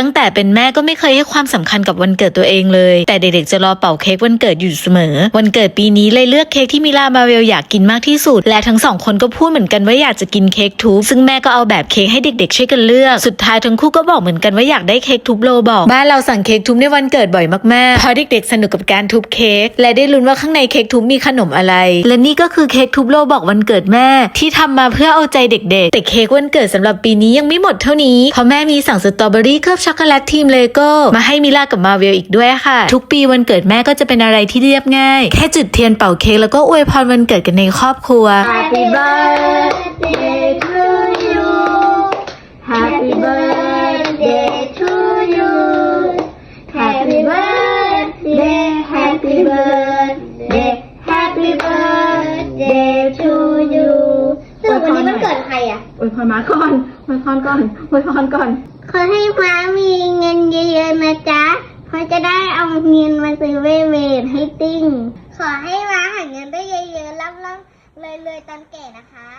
ตั้งแต่เป็นแม่ก็ไม่เคยให้ความสำคัญกับวันเกิดตัวเองเลย แต่เด็กๆจะรอเป่าเค้กวันเกิดอยู่เสมอ วันเกิดปีนี้เลยเลือกเค้กที่มิลามาเวลอยากกินมากที่สุด และทั้งสองคนก็พูดเหมือนกันว่าอยากจะกินเค้กทุบซึ่งแม่ก็เอาแบบเค้กให้เด็กๆช่วยกันเลือกสุดท้ายทั้งคู่ก็บอกเหมือนกันว่าอยากได้เค้กทุบโลบอกบ้านเราสั่งเค้กทุบในวันเกิดบ่อยมากๆเพราะเด็กๆสนุกกับการทุบเค้กและได้ลุ้นว่าข้างในเค้กทุบมีขนมอะไร และนี่ก็คือเค้กทุบโลบอกวันเกิดแม่ ที่ทำมาเพื่อเอาใจเด็กๆ แต่เค้กวันเกิดสำหรับปีนี้ยังไม่หมดเท่านี้เพราะแม่มีสั่งสตรอเบอรี่เคลือบช็อกโกแลตทีมเลโก้มาให้มิลากับมาเวลอีกด้วยค่ะ ทุกปีวันเกิดแม่ก็จะเป็นอะไรที่เรียบง่าย แค่จุดเทียนเป่าเค้กแล้วก็อวยพรวันเกิดกันในครอบครัว Happy birthday to you Happy birthday to you Happy birthday Happy birthday อวยพรมาก่อนอวยพรก่อนอวยพรก่อน ขอให้ม้ามีเงินเยอะๆนะจ๊ะเพราะจะได้เอาเงินมาซื้อเวเวทให้ติ้ง ขอให้ม้าหาเงินได้เยอะๆร่ำๆเลยๆตอนแก่นะคะ